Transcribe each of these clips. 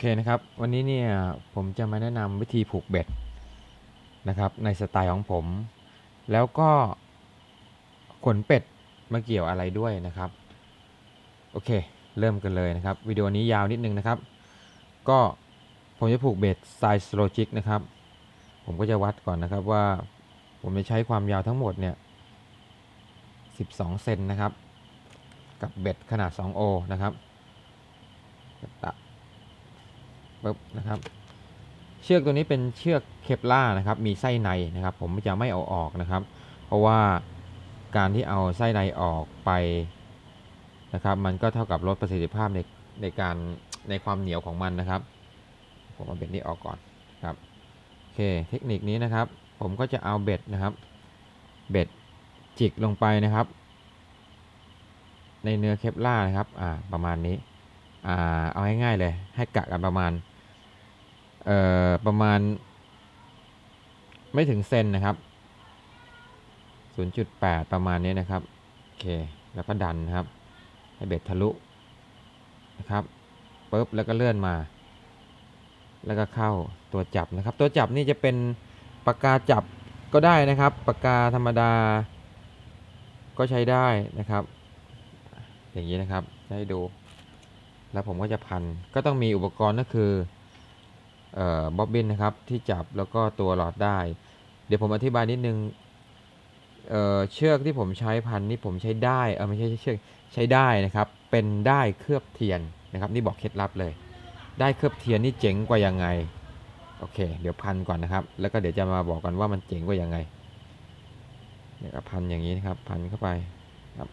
เคนะครับ วันนี้เนี่ยผมจะมาแนะนำวิธีผูกเบ็ดนะครับในสไตล์ของผม แล้วก็ขนเป็ดมาเกี่ยวอะไรด้วยนะครับ โอเค เริ่มกันเลยนะครับ วิดีโอนี้ยาวนิดนึงนะครับ ก็ผมจะผูกเบ็ดสไตล์สโลจิกนะครับ ผมก็จะวัดก่อนนะครับว่าผมจะใช้ความยาวทั้งหมดเนี่ย 12 เซนนะครับ กับเบ็ดขนาด2โอนะครับตะ ปึ๊บนะครับ เชือกตัวนี้เป็นเชือกเคปล่านะครับ มีไส้ในนะครับ ผมจะไม่เอาออกนะครับ เพราะว่าการที่เอาไส้ในออกไปนะครับ มันก็เท่ากับลดประสิทธิภาพในในการในความเหนียวของมันนะครับ ผมเอาเบ็ดนี้ออกก่อนครับโอเคเทคนิคนี้นะครับ ผมก็จะเอาเบ็ดนะครับ เบ็ดจิกลงไปนะครับ ในเนื้อเคปล่านะครับอ่าประมาณนี้อ่าเอาง่ายๆเลย ให้กะกันประมาณ ประมาณ ไม่ถึงเซนนะครับ 0.8 ประมาณนี้นะครับ โอเค แล้วก็ดันนะครับ ให้เบ็ดทะลุนะครับปุ๊บแล้วก็เลื่อนมา แล้วก็เข้าตัวจับนะครับ ตัวจับนี่จะเป็นปากกาจับก็ได้นะครับปากกาธรรมดา ก็ใช้ได้นะครับ อย่างนี้นะครับให้ดู แล้วผมก็จะพันก็ต้องมีอุปกรณ์ก็คือ บ๊อบบินนะครับที่จับแล้วก็ตัวหลอดได้ เดี๋ยวผมอธิบายนิดนึงเเชือกที่ผมใช้พันนี่ผมใช้ได้เออไม่ใช่เชือกใช้ได้นะครับ เป็นได้เคลือบเทียนนะครับนี่บอกเคล็ดลับเลย ได้เคลือบเทียนนี่เจ๋งกว่ายังไงโอเค เดี๋ยวพันก่อนนะครับ แล้วก็เดี๋ยวจะมาบอกกันว่ามันเจ๋งกว่ายังไงเนี่ยก็พันอย่างนี้นะครับ พันเข้าไปครับ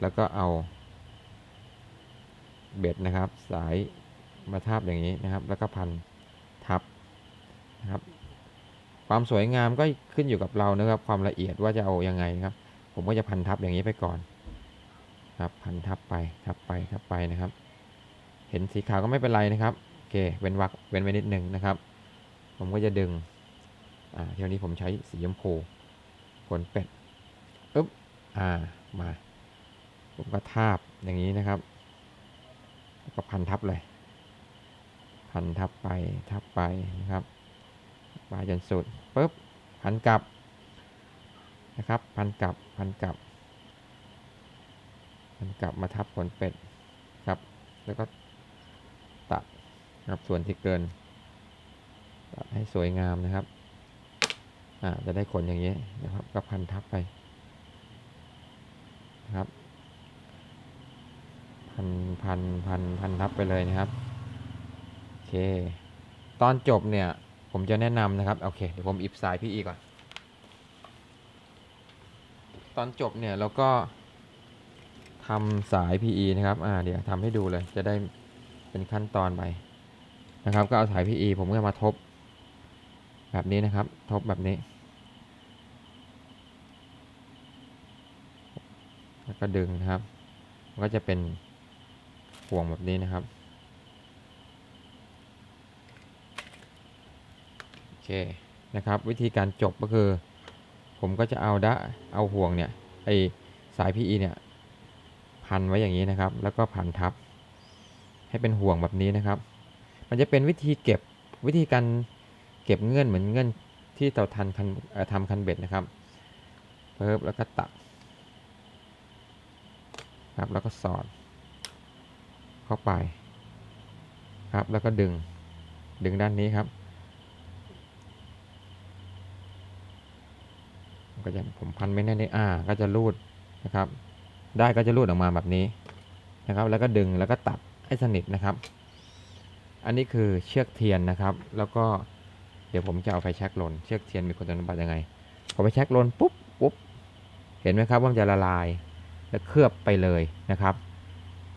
แล้วก็เอาเบ็ดนะครับ สาย มาทาบอย่างนี้นะครับ แล้วก็พันทับนะครับ ความสวยงามก็ขึ้นอยู่กับเรานะครับ ความละเอียดว่าจะเอายังไงนะครับ ผมก็จะพันทับอย่างนี้ไปก่อนครับพันทับไปทับไปทับไปนะครับ เห็นสีขาวก็ไม่เป็นไรนะครับโอเคเว้นวักเว้นไว้นิดหนึ่งนะครับ ผมก็จะดึงอ่าเที่ยวนี้ผมใช้สีชมพูขนเป็ดอึ๊บอ่ามาผมก็ทาบอย่างนี้นะครับแล้วก็พันทับเลย พันทับไปทับไปนะครับไปจนสุดปุ๊บพันกลับนะครับพันกลับพันกลับพันกลับมาทับขนเป็ดครับ แล้วก็ตัดนะครับส่วนที่เกินตัดให้สวยงามนะครับอ่าจะได้ขนอย่างนี้นะครับก็พันทับไปนะครับพันพันพันพันทับไปเลยนะครับ เค ตอนจบเนี่ย ผมจะแนะนำนะครับ โอเค เดี๋ยวผมอิบสายพี่อีก่อน ตอนจบเนี่ยเราก็ทำสาย PE นะครับ อ่า เดี๋ยวทำให้ดูเลย จะได้เป็นขั้นตอนไปนะครับ ก็เอาสาย PE ผมก็มาทบ แบบนี้นะครับ ทบแบบนี้ แล้วก็ดึงนะครับ ก็จะเป็นห่วงแบบนี้นะครับ โอเค นะครับ วิธีการจบก็คือ ผมก็จะเอาดะเอาห่วงเนี่ยไอสาย PE เนี่ยพันไว้อย่างนี้นะครับ แล้วก็พันทับ ให้เป็นห่วงแบบนี้นะครับ มันจะเป็นวิธีเก็บวิธีการเก็บเงื่อนเหมือนเงื่อนที่เราทันคันทำคันเบ็ดนะครับเพิ่มแล้วก็ตัดครับแล้วก็สอด เข้าไป ครับแล้วก็ดึงดึงด้านนี้ครับ ก็จะผมพันไม่แน่นอ่าก็จะรูดนะครับ ได้ก็จะรูดออกมาแบบนี้นะครับ แล้วก็ดึงแล้วก็ตัดให้สนิทนะครับ อันนี้คือเชือกเทียนนะครับ แล้วก็เดี๋ยวผมจะเอาไฟแช็กลน เชือกเทียนมีคุณสมบัติยังไงพอไฟแช็กลนปุ๊บปุ๊บเห็นไหมครับว่ามันจะละลายและเคลือบไปเลยนะครับ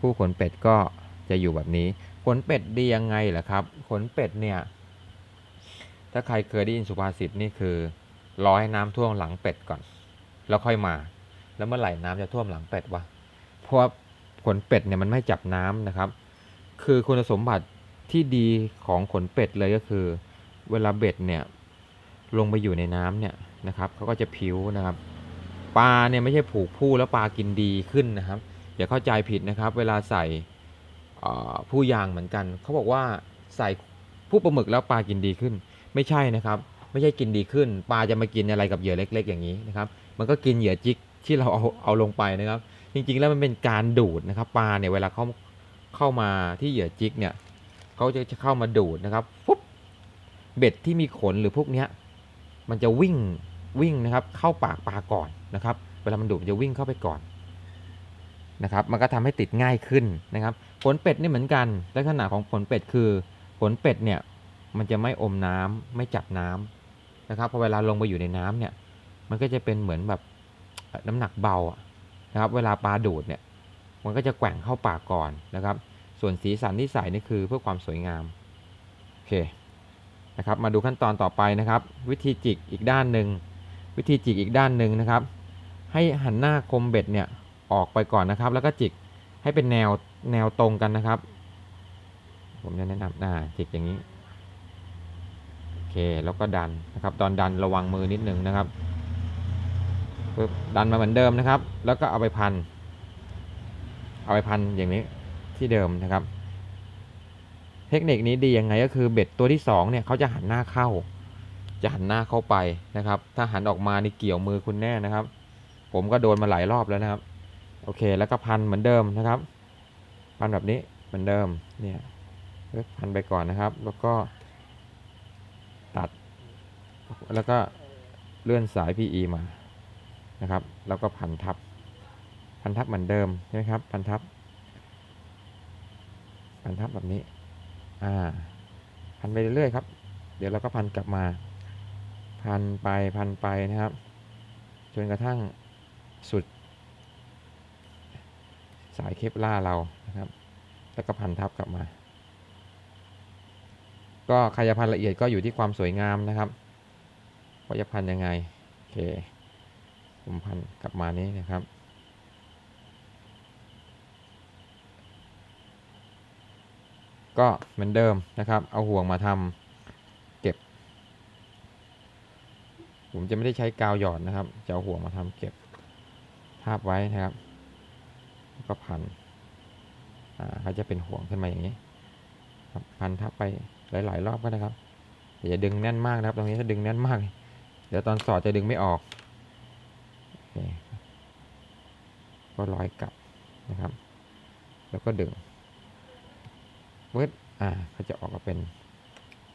ผู้ขนเป็ดก็จะอยู่แบบนี้ ขนเป็ดดียังไงล่ะครับ ขนเป็ดเนี่ย ถ้าใครเคยได้ยินสุภาษิตนี่คือ รอให้น้ำท่วมหลังเป็ดก่อน แล้วค่อยมา แล้วเมื่อไหร่น้ำจะท่วมหลังเป็ดวะเพราะขนเป็ดเนี่ยมันไม่จับน้ำนะครับ คือคุณสมบัติที่ดีของขนเป็ดเลยก็คือ เวลาเบ็ดเนี่ยลงไปอยู่ในน้ำเนี่ยนะครับเขาก็จะผิวนะครับปลาเนี่ยไม่ใช่ผูกผู้แล้วปลากินดีขึ้นนะครับอย่าเข้าใจผิดนะครับ เวลาใส่เอ่อผู้ยางเหมือนกันเขาบอกว่าใส่ผู้ปลาหมึกแล้วปลากินดีขึ้น ไม่ใช่นะครับ ไม่ใช่กินดีขึ้น ปลาจะมากินอะไรกับเหยื่อเล็ก ๆ อย่างนี้นะครับ มันก็กินเหยื่อจิกที่เราเอาเอาลงไปนะครับ จริงๆแล้วมันเป็นการดูดนะครับ ปลาเนี่ยเวลาเขาเข้ามาที่เหยื่อจิกเนี่ยเขาจะจะเข้ามาดูดนะครับปุ๊บเบ็ดที่มีขนหรือพวกเนี้ยมันจะวิ่งวิ่งนะครับ เข้าปากปลาก่อนนะครับ เวลามันดูดมันจะวิ่งเข้าไปก่อนนะครับ มันก็ทำให้ติดง่ายขึ้นนะครับขนเป็ดนี่เหมือนกันลักษณะของขนเป็ดคือขนเป็ดเนี่ยมันจะไม่อมน้ำไม่จับน้ำ นะครับพอเวลาลงไปอยู่ในน้ำเนี่ย มันก็จะเป็นเหมือนแบบน้ำหนักเบาอะนะครับ เวลาปลาดูดเนี่ย มันก็จะแกว่งเข้าปากก่อนนะครับ ส่วนสีสันที่ใส่นี่คือเพื่อความสวยงามโอเคนะครับ มาดูขั้นตอนต่อไปนะครับ วิธีจิกอีกด้านหนึ่งวิธีจิกอีกด้านหนึ่งนะครับ ให้หันหน้าคมเบ็ดเนี่ยออกไปก่อนนะครับ แล้วก็จิกให้เป็นแนวแนวตรงกันนะครับ ผมจะแนะนำอ่าจิกอย่างนี้ เคแล้วก็ดันนะครับ ตอนดันระวังมือนิดนึงนะครับปึ๊บดันมาเหมือนเดิมนะครับ แล้วก็เอาไปพัน เอาไปพันอย่างนี้ที่เดิมนะครับ เทคนิคนี้ดียังไงก็คือเบ็ดตัวที่สองเนี่ยเขาจะหันหน้าเข้า จะหันหน้าเข้าไปนะครับ ถ้าหันออกมานี่เกี่ยวมือคุณแน่นะครับ ผมก็โดนมาหลายรอบแล้วนะครับ โอเคแล้วก็พันเหมือนเดิมนะครับ พันแบบนี้เหมือนเดิมเนี่ยปึ๊บพันไปก่อนนะครับ แล้วก็ แล้วก็เลื่อนสาย PE มานะครับ แล้วก็พันทับ พันทับเหมือนเดิมใช่ไหมครับ พันทับ พันทับแบบนี้ อ่า พันไปเรื่อยๆครับ เดี๋ยวเราก็พันกลับมา พันไปพันไปนะครับ จนกระทั่งสุด สายเคปล่าเรานะครับ แล้วก็พันทับกลับมา ก็ใครจะพันละเอียดก็อยู่ที่ความสวยงามนะครับ ว่าจะพันยังไง โอเค ผมพันกลับมานี้นะครับ ก็เหมือนเดิมนะครับ เอาห่วงมาทำเก็บ ผมจะไม่ได้ใช้กาวหยอดนะครับ จะเอาห่วงมาทำเก็บทาบไว้นะครับ ก็พันอ่าเขาจะเป็นห่วงขึ้นมาอย่างนี้พันทับไปหลาย ๆ รอบก็ได้ครับอย่าดึงแน่นมากนะครับ ตรงนี้ถ้าดึงแน่นมากเดี๋ยวตอนสอดจะดึงไม่ออก ก็ร้อยกลับนะครับ แล้วก็ดึงเวิร์ดอ่าเขาจะออกมาเป็น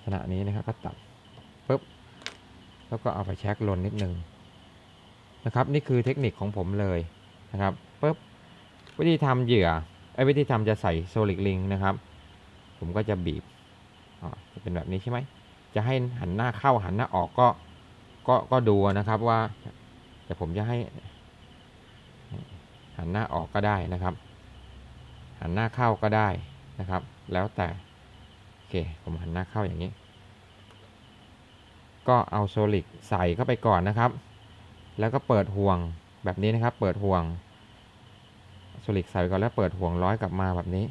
ขณะนี้นะครับ ก็ตัดปุ๊บ แล้วก็เอาไปแช็คลนนิดนึงนะครับ นี่คือเทคนิคของผมเลยนะครับปุ๊บ วิธีทำเหยื่อไอ้วิธีทำจะใส่โซลิกลิงนะครับ ผมก็จะบีบอ๋อจะเป็นแบบนี้ใช่ไหม จะให้หันหน้าเข้าหันหน้าออกก็ ก็ก็ดูนะครับว่า แต่ผมจะให้ หันหน้าออกก็ได้นะครับ หันหน้าเข้าก็ได้นะครับ แล้วแต่โอเคผมหันหน้าเข้าอย่างนี้ ก็เอาโซลิกใส่เข้าไปก่อนนะครับ แล้วก็เปิดห่วงแบบนี้นะครับ เปิดห่วงโซลิกใส่ไปก่อนแล้วเปิดห่วงร้อยกลับมาแบบนี้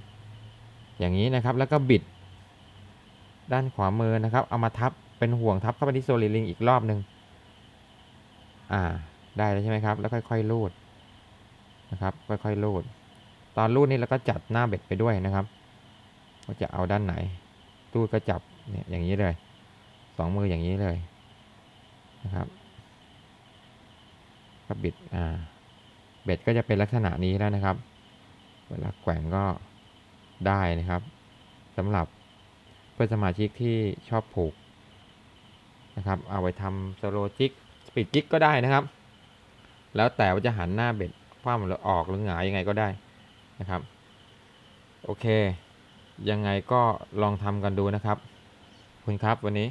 อย่างนี้นะครับแล้วก็บิด ด้านขวามือนะครับ เอามาทับเป็นห่วงทับเข้าไปที่โซลิลิงอีกรอบหนึ่ง อ่า ได้แล้วใช่ไหมครับ แล้วค่อยๆลูดนะครับ ค่อยๆลูด ตอนลูดนี่เราก็จัดหน้าเบ็ดไปด้วยนะครับว่าจะเอาด้านไหนตู้ก็จับเนี่ยอย่างนี้เลยสองมืออย่างนี้เลยนะครับก็บิดอ่าเบ็ดก็จะเป็นลักษณะนี้แล้วนะครับ เวลาแกว่งก็ได้นะครับสำหรับเพื่อนสมาชิกที่ชอบผูกนะครับ เอาไปทำสโลจิก ปิดจิ๊กก็ได้นะครับ แล้วแต่ว่าจะหันหน้าเบ็ดคว่ำหรือออกหรือหงายยังไงก็ได้นะครับ โอเค ยังไงก็ลองทำกันดูนะครับ คุณครับวันนี้